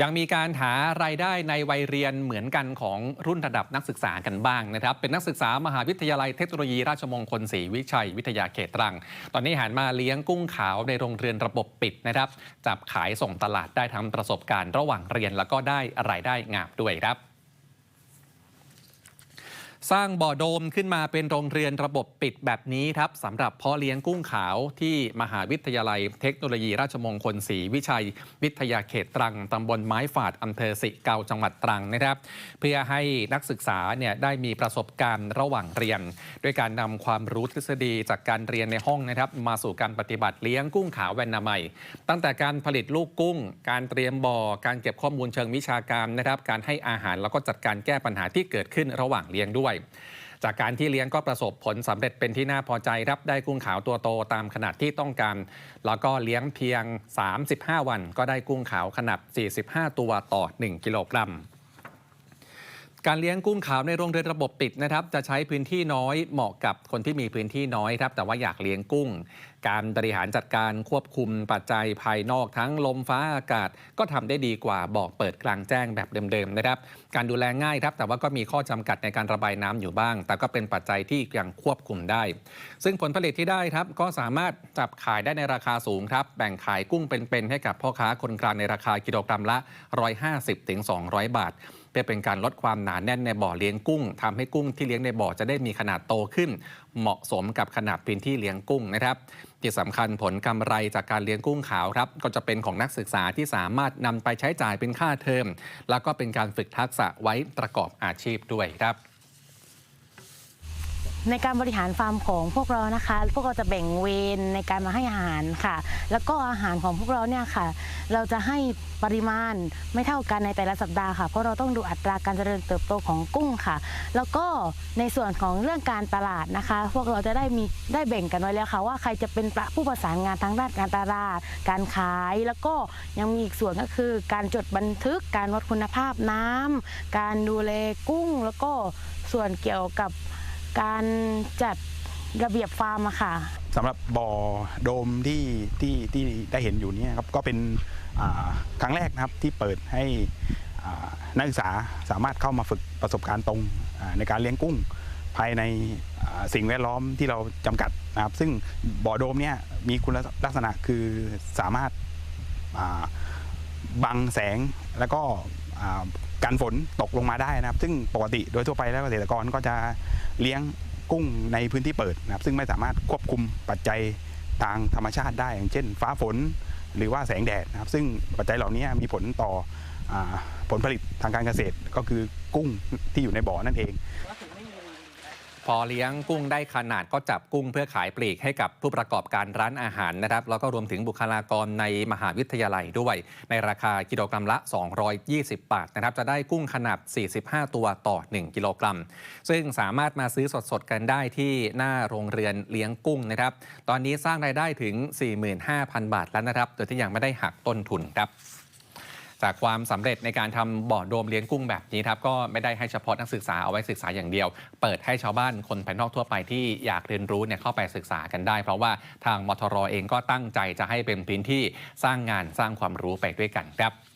ยังมีการหารายได้ในวัยเรียนเหมือนกันของรุ่นระดับนักศึกษากันบ้างนะครับ เป็นนักศึกษามหาวิทยาลัยเทคโนโลยีราชมงคลศรีวิชัยวิทยาเขตตรัง ตอนนี้หันมาเลี้ยงกุ้งขาวในโรงเรียนระบบปิดนะครับ จับขายส่งตลาดได้ทั้งประสบการณ์ระหว่างเรียนแล้วก็ได้รายได้งามด้วยครับ สร้างบ่อโดมขึ้นมาเป็นโรงเรียนระบบปิดแบบนี้ครับสำหรับเพาะเลี้ยงกุ้งขาวที่มหาวิทยาลัยเทคโนโลยีราชมงคลศรีวิชัย วิทยาเขตตรังตำบลไม้ฝาดอำเภอสิเกาจังหวัดตรังนะครับ เพื่อให้นักศึกษาเนี่ยได้มีประสบการณ์ระหว่างเรียน ด้วยการนำความรู้ทฤษฎีจากการเรียนในห้องนะครับ มาสู่การปฏิบัติเลี้ยงกุ้งขาวแวนนามัย ตั้งแต่การผลิตลูกกุ้ง การเตรียมบ่อการเก็บข้อมูลเชิงวิชาการนะครับ การให้อาหารแล้วก็จัดการแก้ปัญหาที่เกิดขึ้นระหว่างเลี้ยงด้วยจากการที่เลี้ยงก็ประสบผลสำเร็จเป็นที่น่าพอใจรับได้กุ้งขาวตัวโตตามขนาดที่ต้องการ แล้วก็เลี้ยงเพียง 35 วันก็ได้กุ้งขาวขนาด 45 ตัวต่อ 1 กิโลกรัม การเลี้ยงกุ้งขาวในโรงเรือนระบบปิดนะครับ จะใช้พื้นที่น้อยเหมาะกับคนที่มีพื้นที่น้อยครับ แต่ว่าอยากเลี้ยงกุ้งการบริหารจัดการควบคุมปัจจัยภายนอกทั้งลมฟ้าอากาศ ก็ทำได้ดีกว่าบ่อเปิดกลางแจ้งแบบเดิมๆนะครับ การดูแลง่ายครับ แต่ว่าก็มีข้อจำกัดในการระบายน้ำอยู่บ้าง แต่ก็เป็นปัจจัยที่ยังควบคุมได้ ซึ่งผลผลิตที่ได้ครับ ก็สามารถจับขายได้ในราคาสูงครับ แบ่งขายกุ้งเป็นๆให้กับพ่อค้าคนกลางในราคากิโลกรัมละ 150-200 บาทเพื่อเป็นการลดความหนาแน่นในบ่อเลี้ยงกุ้งทำให้กุ้งที่เลี้ยงในบ่อจะได้มีขนาดโตขึ้น เหมาะสมกับขนาดพื้นที่เลี้ยงกุ้งนะครับ ที่สำคัญผลกำไรจากการเลี้ยงกุ้งขาวครับก็จะเป็นของนักศึกษาที่สามารถนำไปใช้จ่ายเป็นค่าเทอม แล้วก็เป็นการฝึกทักษะไว้ประกอบอาชีพด้วยครับ ในการบริหารฟาร์มของพวกเรานะคะ พวกเราจะแบ่งเวรในการมาให้อาหารค่ะ แล้วก็อาหารของพวกเราเนี่ยค่ะ เราจะให้ปริมาณไม่เท่ากันในแต่ละสัปดาห์ค่ะ เพราะเราต้องดูอัตราการเจริญเติบโตของกุ้งค่ะ แล้วก็ในส่วนของเรื่องการตลาดนะคะ พวกเราจะได้มีได้แบ่งกันไว้แล้วค่ะ ว่าใครจะเป็นผู้ประสานงานทางด้านการตลาด การขาย แล้วก็ยังมีอีกส่วนก็คือ การจดบันทึก การวัดคุณภาพน้ำการดูแลกุ้ง แล้วก็ส่วนเกี่ยวกับ การจัดระเบียบฟาร์มอะค่ะสำหรับบ่อโดมที่ที่ที่ได้เห็นอยู่เนี่ยครับก็เป็นครั้งแรกนะครับที่เปิดให้นักศึกษาสามารถเข้ามาฝึกประสบการณ์ตรงในการเลี้ยงกุ้ง ภายในสิ่งแวดล้อมที่เราจำกัดนะครับ ซึ่งบ่อโดมเนี่ยมีคุณลักษณะคือสามารถาบังแสงแล้วก็ กันฝนตกลงมาได้นะครับ ซึ่งปกติโดยทั่วไปแล้วเกษตรกรก็จะเลี้ยงกุ้งในพื้นที่เปิดนะครับ ซึ่งไม่สามารถควบคุมปัจจัยทางธรรมชาติได้ อย่างเช่น ฟ้าฝนหรือว่าแสงแดดนะครับ ซึ่งปัจจัยเหล่านี้มีผลต่ออผลผลิตทางการเกษตรก็คือกุ้งที่อยู่ในบ่อนั่นเอง อเลี้ยงกุ้งได้ขนาดก็จับกุ้งเพื่อขายปลีกให้กับผู้ประกอบการร้านอาหารนะครับ แล้วก็รวมถึงบุคลากรในมหาวิทยาลัยด้วย ในราคากิโลกรัมละ 220 บาทนะครับ จะได้กุ้งขนาด 45 ตัวต่อ 1 กิโลกรัม ซึ่งสามารถมาซื้อสดๆกันได้ที่หน้าโรงเรือนเลี้ยงกุ้งนะครับ ตอนนี้สร้างรายได้ถึง 45,000 บาทแล้วนะครับ โดยที่ยังไม่ได้หักต้นทุนครับ จากความสำเร็จในการทำบ่อโดมเลี้ยงกุ้งแบบนี้ครับก็ไม่ได้ให้เฉพาะนักศึกษาเอาไว้ศึกษาอย่างเดียว เปิดให้ชาวบ้านคนภายนอกทั่วไปที่อยากเรียนรู้เนี่ยเข้าไปศึกษากันได้ เพราะว่าทางมทรเองก็ตั้งใจจะให้เป็นพื้นที่สร้างงานสร้างความรู้ไปด้วยกันครับ